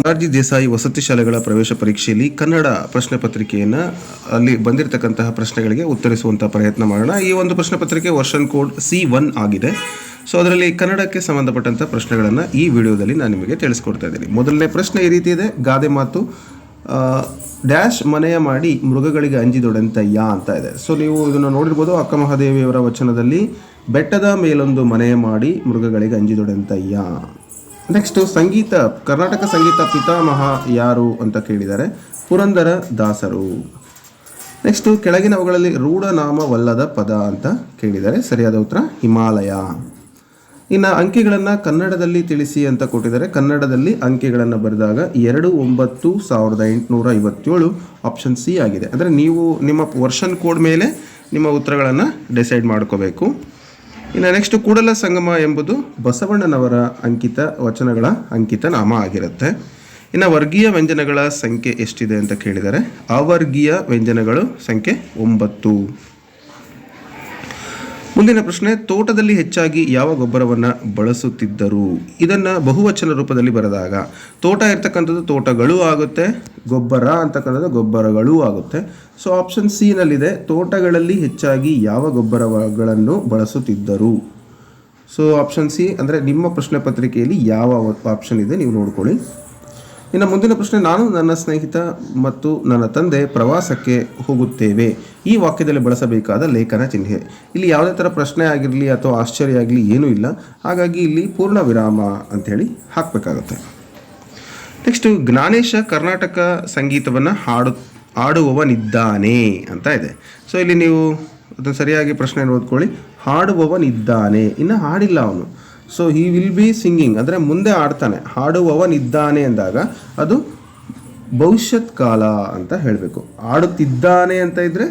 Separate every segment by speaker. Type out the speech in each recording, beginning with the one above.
Speaker 1: ಮೊರಾರ್ಜಿ ದೇಸಾಯಿ ವಸತಿ ಶಾಲೆಗಳ ಪ್ರವೇಶ ಪರೀಕ್ಷೆಯಲ್ಲಿ ಕನ್ನಡ ಪ್ರಶ್ನೆ ಪತ್ರಿಕೆಯನ್ನು ಅಲ್ಲಿ ಬಂದಿರತಕ್ಕಂತಹ ಪ್ರಶ್ನೆಗಳಿಗೆ ಉತ್ತರಿಸುವಂಥ ಪ್ರಯತ್ನ ಮಾಡೋಣ. ಈ ಒಂದು ಪ್ರಶ್ನೆ ಪತ್ರಿಕೆ ವರ್ಷನ್ ಕೋಡ್ ಸಿ ಒನ್ ಆಗಿದೆ. ಸೊ ಅದರಲ್ಲಿ ಕನ್ನಡಕ್ಕೆ ಸಂಬಂಧಪಟ್ಟಂಥ ಪ್ರಶ್ನೆಗಳನ್ನು ಈ ವಿಡಿಯೋದಲ್ಲಿ ನಾನು ನಿಮಗೆ ತಿಳಿಸ್ಕೊಡ್ತಾ ಇದ್ದೀನಿ. ಮೊದಲನೇ ಪ್ರಶ್ನೆ ಈ ರೀತಿ ಇದೆ. ಗಾದೆ ಮಾತು ಡ್ಯಾಶ್ ಮನೆಯ ಮಾಡಿ ಮೃಗಗಳಿಗೆ ಅಂಜಿದೊಡೆಂತಯ್ಯ ಅಂತ ಇದೆ. ಸೊ ನೀವು ಇದನ್ನು ನೋಡಿರ್ಬೋದು. ಅಕ್ಕ ಮಹಾದೇವಿಯವರ ವಚನದಲ್ಲಿ, ಬೆಟ್ಟದ ಮೇಲೊಂದು ಮನೆಯ ಮಾಡಿ ಮೃಗಗಳಿಗೆ ಅಂಜಿದೊಡೆಂತಯ್ಯ ನೆಕ್ಸ್ಟ್ ಸಂಗೀತ, ಕರ್ನಾಟಕ ಸಂಗೀತ ಪಿತಾಮಹ ಯಾರು ಅಂತ ಕೇಳಿದ್ದಾರೆ ಪುರಂದರ ದಾಸರು. ನೆಕ್ಸ್ಟ್ ಕೆಳಗಿನವುಗಳಲ್ಲಿ ರೂಢನಾಮವಲ್ಲದ ಪದ ಅಂತ ಕೇಳಿದ್ದಾರೆ ಸರಿಯಾದ ಉತ್ತರ, ಹಿಮಾಲಯ. ಇನ್ನು ಅಂಕಿಗಳನ್ನು ಕನ್ನಡದಲ್ಲಿ ತಿಳಿಸಿ ಅಂತ ಕೊಟ್ಟಿದ್ದಾರೆ. ಕನ್ನಡದಲ್ಲಿ ಅಂಕಿಗಳನ್ನು ಬರೆದಾಗ ಎರಡು ಒಂಬತ್ತು ಸಾವಿರದ ಎಂಟುನೂರ ಐವತ್ತೇಳು ಆಪ್ಷನ್ ಸಿ ಆಗಿದೆ. ಅಂದರೆ ನೀವು ನಿಮ್ಮ ವರ್ಷನ್ ಕೋಡ್ ಮೇಲೆ ನಿಮ್ಮ ಉತ್ತರಗಳನ್ನು ಡಿಸೈಡ್ ಮಾಡ್ಕೋಬೇಕು. ಇನ್ನು ನೆಕ್ಸ್ಟ್ ಕೂಡಲ ಸಂಗಮ ಎಂಬುದು ಬಸವಣ್ಣನವರ ಅಂಕಿತ ವಚನಗಳ ಅಂಕಿತ ನಾಮ ಆಗಿರುತ್ತೆ. ಇನ್ನು ವರ್ಗೀಯ ವ್ಯಂಜನಗಳ ಸಂಖ್ಯೆ ಎಷ್ಟಿದೆ ಅಂತ ಕೇಳಿದರೆ ಅವರ್ಗೀಯ ವ್ಯಂಜನಗಳು ಸಂಖ್ಯೆ ಒಂಬತ್ತು. ಮುಂದಿನ ಪ್ರಶ್ನೆ, ತೋಟದಲ್ಲಿ ಹೆಚ್ಚಾಗಿ ಯಾವ ಗೊಬ್ಬರವನ್ನು ಬಳಸುತ್ತಿದ್ದರು? ಇದನ್ನು ಬಹುವಚನ ರೂಪದಲ್ಲಿ ಬರೆದಾಗ, ತೋಟ ಇರ್ತಕ್ಕಂಥದ್ದು ತೋಟಗಳು ಆಗುತ್ತೆ, ಗೊಬ್ಬರ ಅಂತಕ್ಕಂಥದ್ದು ಗೊಬ್ಬರಗಳೂ ಆಗುತ್ತೆ. ಸೊ ಆಪ್ಷನ್ ಸಿ ನಲ್ಲಿದೆ, ತೋಟಗಳಲ್ಲಿ ಹೆಚ್ಚಾಗಿ ಯಾವ ಗೊಬ್ಬರಗಳನ್ನು ಬಳಸುತ್ತಿದ್ದರು? ಸೊ ಆಪ್ಷನ್ ಸಿ ಅಂದರೆ ನಿಮ್ಮ ಪ್ರಶ್ನೆ ಪತ್ರಿಕೆಯಲ್ಲಿ ಯಾವ ಆಪ್ಷನ್ ಇದೆ, ನೀವು ನೋಡ್ಕೊಳ್ಳಿ. ಇನ್ನು ಮುಂದಿನ ಪ್ರಶ್ನೆ, ನಾನು ನನ್ನ ಸ್ನೇಹಿತ ಮತ್ತು ನನ್ನ ತಂದೆ ಪ್ರವಾಸಕ್ಕೆ ಹೋಗುತ್ತೇವೆ. ಈ ವಾಕ್ಯದಲ್ಲಿ ಬಳಸಬೇಕಾದ ಲೇಖನ ಚಿಹ್ನೆ. ಇಲ್ಲಿ ಯಾವುದೇ ಥರ ಪ್ರಶ್ನೆ ಆಗಿರಲಿ ಅಥವಾ ಆಶ್ಚರ್ಯ ಆಗಲಿ ಏನೂ ಇಲ್ಲ. ಹಾಗಾಗಿ ಇಲ್ಲಿ ಪೂರ್ಣ ವಿರಾಮ ಅಂಥೇಳಿ ಹಾಕಬೇಕಾಗತ್ತೆ. ನೆಕ್ಸ್ಟು ಜ್ಞಾನೇಶ ಕರ್ನಾಟಕ ಸಂಗೀತವನ್ನು ಹಾಡು, ಹಾಡುವವನಿದ್ದಾನೆ ಅಂತ ಇದೆ. ಸೊ ಇಲ್ಲಿ ನೀವು ಅದನ್ನು ಸರಿಯಾಗಿ ಪ್ರಶ್ನೆ ಓದ್ಕೊಳ್ಳಿ ಹಾಡುವವನಿದ್ದಾನೆ. ಇನ್ನು ಹಾಡಿಲ್ಲ ಅವನು. So he will be singing ಅಂದರೆ ಮುಂದೆ ಆಡ್ತಾನೆ ಹಾಡುವವನಿದ್ದಾನೆ ಅಂದಾಗ ಅದು ಭವಿಷ್ಯತ್ ಕಾಲ ಅಂತ ಹೇಳಬೇಕು. ಆಡುತ್ತಿದ್ದಾನೆ ಅಂತ ಇದ್ದರೆ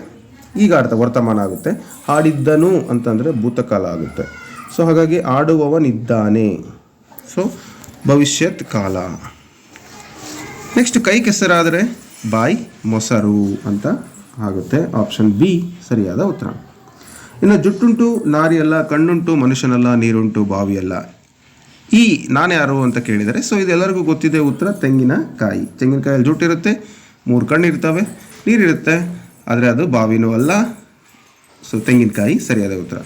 Speaker 1: ಈಗ ಆಡ್ತಾ ವರ್ತಮಾನ ಆಗುತ್ತೆ. ಹಾಡಿದ್ದನು ಅಂತಂದರೆ ಭೂತಕಾಲ ಆಗುತ್ತೆ. ಸೊ ಹಾಗಾಗಿ ಆಡುವವನಿದ್ದಾನೆ ಸೊ ಭವಿಷ್ಯತ್ ಕಾಲ. ನೆಕ್ಸ್ಟ್ ಕೈ ಕೆಸರಾದರೆ ಬಾಯ್ ಮೊಸರು ಅಂತ ಆಗುತ್ತೆ. ಆಪ್ಷನ್ ಬಿ ಸರಿಯಾದ ಉತ್ತರ. ಇನ್ನು ಜುಟ್ಟುಂಟು, ನಾರಿಯಲ್ಲ, ಕಣ್ಣುಂಟು, ಮನುಷ್ಯನಲ್ಲ, ನೀರುಂಟು, ಬಾವಿಯಲ್ಲ. ಈ ನಾನು ಯಾರು ಅಂತ ಕೇಳಿದರೆ, ಸೊ ಇದೆಲ್ಲರಿಗೂ ಗೊತ್ತಿದೆ ಉತ್ತರ ತೆಂಗಿನಕಾಯಿ ತೆಂಗಿನಕಾಯಲ್ಲಿ ಜುಟ್ಟಿರುತ್ತೆ, ಮೂರು ಕಣ್ಣು ಇರ್ತವೆ ನೀರಿರುತ್ತೆ, ಆದರೆ ಅದು ಬಾವಿನೂ ಅಲ್ಲ. ಸೊ ತೆಂಗಿನಕಾಯಿ ಸರಿಯಾದ ಉತ್ತರ.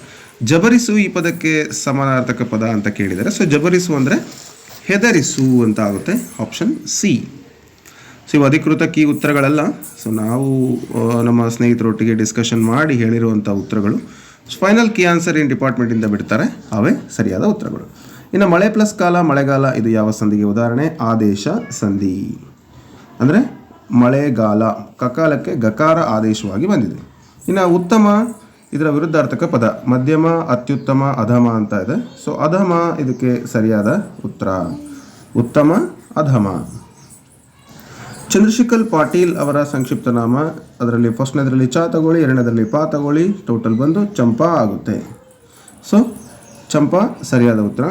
Speaker 1: ಜಬರಿಸು ಈ ಪದಕ್ಕೆ ಸಮಾನಾರ್ಥಕ ಪದ ಅಂತ ಕೇಳಿದರೆ, ಸೊ ಜಬರಿಸು ಅಂದರೆ ಹೆದರಿಸು ಅಂತ ಆಗುತ್ತೆ, ಆಪ್ಷನ್ ಸಿ. ಸೊ ಇವು ಅಧಿಕೃತ ಕೀ ಉತ್ತರಗಳಲ್ಲ. ಸೊ ನಾವು ನಮ್ಮ ಸ್ನೇಹಿತರೊಟ್ಟಿಗೆ ಡಿಸ್ಕಷನ್ ಮಾಡಿ ಹೇಳಿರುವಂಥ ಉತ್ತರಗಳು. ಫೈನಲ್ ಕೀ ಆನ್ಸರ್ ಏನು ಡಿಪಾರ್ಟ್ಮೆಂಟಿಂದ ಬಿಡ್ತಾರೆ? ಅವೇ ಸರಿಯಾದ ಉತ್ತರಗಳು. ಇನ್ನು ಮಳೆ ಪ್ಲಸ್ ಕಾಲ, ಮಳೆಗಾಲ, ಇದು ಯಾವ ಸಂಧಿಗೆ ಉದಾಹರಣೆ? ಆದೇಶ ಸಂಧಿ. ಅಂದರೆ ಮಳೆಗಾಲ, ಕಕಾಲಕ್ಕೆ ಗಕಾರ ಆದೇಶವಾಗಿ ಬಂದಿದೆ. ಇನ್ನು ಉತ್ತಮ, ಇದರ ವಿರುದ್ಧಾರ್ಥಕ ಪದ, ಮಧ್ಯಮ, ಅತ್ಯುತ್ತಮ, ಅಧಮ ಅಂತ ಇದೆ. ಸೊ ಅಧಮ ಇದಕ್ಕೆ ಸರಿಯಾದ ಉತ್ತರ. ಉತ್ತಮ, ಅಧಮ. ಚಂದ್ರಶೇಖರ್ ಪಾಟೀಲ್ ಅವರ ಸಂಕ್ಷಿಪ್ತ ನಾಮ ಅದರಲ್ಲಿ ಫಸ್ಟ್ನೇದರಲ್ಲಿ ಚಾ ತಗೊಳ್ಳಿ, ಎರಡನೇದರಲ್ಲಿ ಪಾ ತಗೊಳ್ಳಿ ಟೋಟಲ್ ಬಂದು ಚಂಪಾ ಆಗುತ್ತೆ. ಸೊ ಚಂಪಾ ಸರಿಯಾದ ಉತ್ತರ.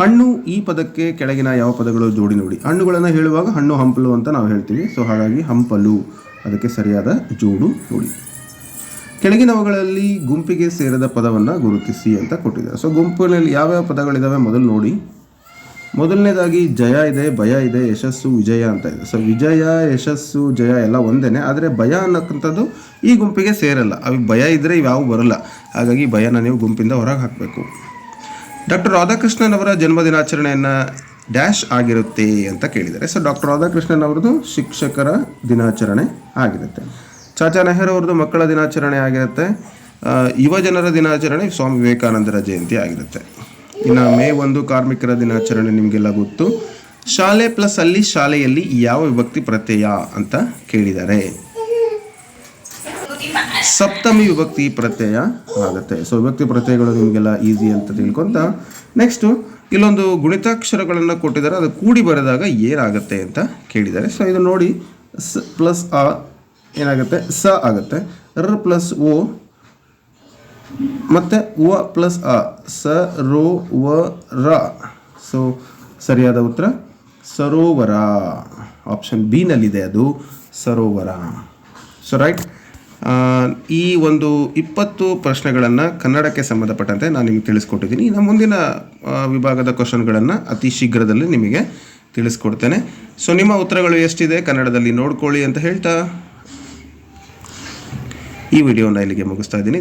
Speaker 1: ಹಣ್ಣು ಈ ಪದಕ್ಕೆ ಕೆಳಗಿನ ಯಾವ ಪದಗಳು ಜೋಡಿ ನೋಡಿ. ಹಣ್ಣುಗಳನ್ನು ಹೇಳುವಾಗ ಹಣ್ಣು ಹಂಪಲು ಅಂತ ನಾವು ಹೇಳ್ತೀವಿ. ಸೊ ಹಾಗಾಗಿ ಹಂಪಲು ಅದಕ್ಕೆ ಸರಿಯಾದ ಜೋಡು ನೋಡಿ. ಕೆಳಗಿನವುಗಳಲ್ಲಿ ಗುಂಪಿಗೆ ಸೇರದ ಪದವನ್ನು ಗುರುತಿಸಿ ಅಂತ ಕೊಟ್ಟಿದ್ದಾರೆ. ಸೊ ಗುಂಪಿನಲ್ಲಿ ಯಾವ್ಯಾವ ಪದಗಳಿದ್ದಾವೆ ಮೊದಲು ನೋಡಿ. ಮೊದಲನೇದಾಗಿ ಜಯ ಇದೆ, ಭಯ ಇದೆ, ಯಶಸ್ಸು, ವಿಜಯ ಅಂತ ಇದೆ. ಸೊ ವಿಜಯ, ಯಶಸ್ಸು, ಜಯ ಎಲ್ಲ ಒಂದೇನೆ. ಆದರೆ ಭಯ ಅನ್ನೋಕ್ಕಂಥದ್ದು ಈ ಗುಂಪಿಗೆ ಸೇರಲ್ಲ. ಅವು ಭಯ ಇದ್ದರೆ ಇವ್ಯಾವು ಬರಲ್ಲ. ಹಾಗಾಗಿ ಭಯನ ನೀವು ಗುಂಪಿಂದ ಹೊರಗೆ ಹಾಕಬೇಕು. ಡಾಕ್ಟರ್ ರಾಧಾಕೃಷ್ಣನ್ ಅವರ ಜನ್ಮದಿನಾಚರಣೆಯನ್ನು ಡ್ಯಾಶ್ ಆಗಿರುತ್ತೆ ಅಂತ ಕೇಳಿದ್ದಾರೆ. ಸೊ ಡಾಕ್ಟರ್ ರಾಧಾಕೃಷ್ಣನ್ ಅವ್ರದ್ದು ಶಿಕ್ಷಕರ ದಿನಾಚರಣೆ ಆಗಿರುತ್ತೆ. ಚಾಚಾ ನೆಹರು ಅವ್ರದ್ದು ಮಕ್ಕಳ ದಿನಾಚರಣೆ ಆಗಿರುತ್ತೆ. ಯುವಜನರ ಯುವ ಜನರ ದಿನಾಚರಣೆ ಸ್ವಾಮಿ ವಿವೇಕಾನಂದರ ಜಯಂತಿ ಆಗಿರುತ್ತೆ. ಇನ್ನು ಮೇ ಒಂದು ಕಾರ್ಮಿಕರ ದಿನಾಚರಣೆ ನಿಮಗೆಲ್ಲ ಗೊತ್ತು. ಶಾಲೆ ಪ್ಲಸ್ ಅಲ್ಲಿ ಶಾಲೆಯಲ್ಲಿ ಯಾವ ವಿಭಕ್ತಿ ಪ್ರತ್ಯಯ ಅಂತ ಕೇಳಿದ್ದಾರೆ. ಸಪ್ತಮಿ ವಿಭಕ್ತಿ ಪ್ರತ್ಯಯ ಆಗುತ್ತೆ. ಸೊ ವಿಭಕ್ತಿ ಪ್ರತ್ಯಯಗಳು ನಿಮಗೆಲ್ಲ ಈಸಿ ಅಂತ ತಿಳ್ಕೊಂತ ನೆಕ್ಸ್ಟು ಇಲ್ಲೊಂದು ಗುಣಿತಾಕ್ಷರಗಳನ್ನು ಕೊಟ್ಟಿದ್ದಾರೆ. ಅದು ಕೂಡಿ ಬರೆದಾಗ ಏನಾಗುತ್ತೆ ಅಂತ ಕೇಳಿದ್ದಾರೆ. ಸೊ ಇದು ನೋಡಿ ಸ ಪ್ಲಸ್ ಆ ಏನಾಗುತ್ತೆ? ಸ ಆಗುತ್ತೆ. ರ ಪ್ಲಸ್ ಓ ಮತ್ತು ವ ಪ್ಲಸ್ ಅ, ಸ, ರೋ, ವ, ರ. ಸೊ ಸರಿಯಾದ ಉತ್ತರ? ಸರೋವರ. ಆಪ್ಷನ್ ಬಿನಲ್ಲಿದೆ ಅದು, ಸರೋವರ. ಸೊ ರೈಟ್ ಈ ಒಂದು ಇಪ್ಪತ್ತು ಪ್ರಶ್ನೆಗಳನ್ನು ಕನ್ನಡಕ್ಕೆ ಸಂಬಂಧಪಟ್ಟಂತೆ ನಾನು ನಿಮಗೆ ತಿಳಿಸ್ಕೊಟ್ಟಿದ್ದೀನಿ. ಇನ್ನು ಮುಂದಿನ ವಿಭಾಗದ ಕ್ವಶನ್ಗಳನ್ನು ಅತಿ ಶೀಘ್ರದಲ್ಲಿ ನಿಮಗೆ ತಿಳಿಸ್ಕೊಡ್ತೇನೆ. ಸೊ ನಿಮ್ಮ ಉತ್ತರಗಳು ಎಷ್ಟಿದೆ? ಕನ್ನಡದಲ್ಲಿ ನೋಡ್ಕೊಳ್ಳಿ ಅಂತ ಹೇಳ್ತಾ ಈ ವಿಡಿಯೋನ ಇಲ್ಲಿಗೆ ಮುಗಿಸ್ತಾ ಇದ್ದೀನಿ.